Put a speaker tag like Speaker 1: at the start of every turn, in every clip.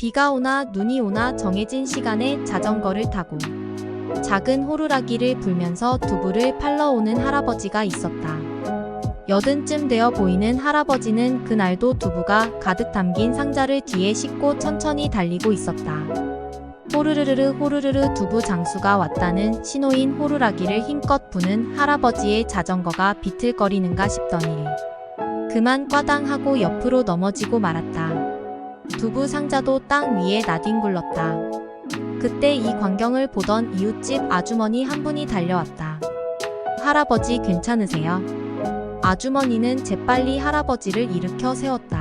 Speaker 1: 비가 오나 눈이 오나 정해진 시간에 자전거를 타고 작은 호루라기를 불면서 두부를 팔러 오는 할아버지가 있었다. 여든쯤 되어 보이는 할아버지는 그날도 두부가 가득 담긴 상자를 뒤에 싣고 천천히 달리고 있었다. 호르르르르 호르르르 두부 장수가 왔다는 신호인 호루라기를 힘껏 부는 할아버지의 자전거가 비틀거리는가 싶더니 그만 꽈당하고 옆으로 넘어지고 말았다. 두부 상자도 땅 위에 나뒹굴렀다. 그때 이 광경을 보던 이웃집 아주머니 한 분이 달려왔다. 할아버지 괜찮으세요? 아주머니는 재빨리 할아버지를 일으켜 세웠다.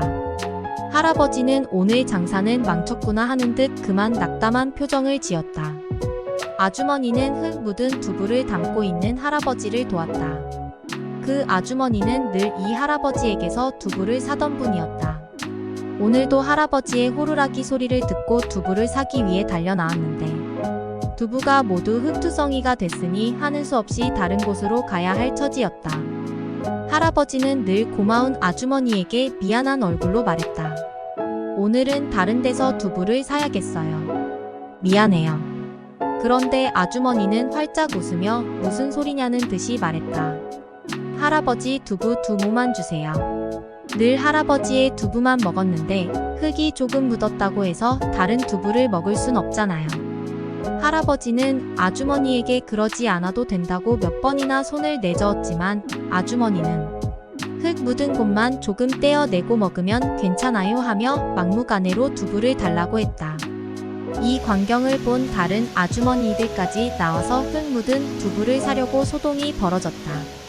Speaker 1: 할아버지는 오늘 장사는 망쳤구나 하는 듯 그만 낙담한 표정을 지었다. 아주머니는 흙 묻은 두부를 담고 있는 할아버지를 도왔다. 그 아주머니는 늘 이 할아버지에게서 두부를 사던 분이었다. 오늘도 할아버지의 호루라기 소리를 듣고 두부를 사기 위해 달려 나왔는데 두부가 모두 흙투성이가 됐으니 하는 수 없이 다른 곳으로 가야 할 처지였다. 할아버지는 늘 고마운 아주머니에게 미안한 얼굴로 말했다. 오늘은 다른 데서 두부를 사야겠어요. 미안해요. 그런데 아주머니는 활짝 웃으며 무슨 소리냐는 듯이 말했다. 할아버지 두부 두 모만 주세요. 늘 할아버지의 두부만 먹었는데 흙이 조금 묻었다고 해서 다른 두부를 먹을 순 없잖아요. 할아버지는 아주머니에게 그러지 않아도 된다고 몇 번이나 손을 내저었지만 아주머니는 흙 묻은 곳만 조금 떼어내고 먹으면 괜찮아요 하며 막무가내로 두부를 달라고 했다. 이 광경을 본 다른 아주머니들까지 나와서 흙 묻은 두부를 사려고 소동이 벌어졌다.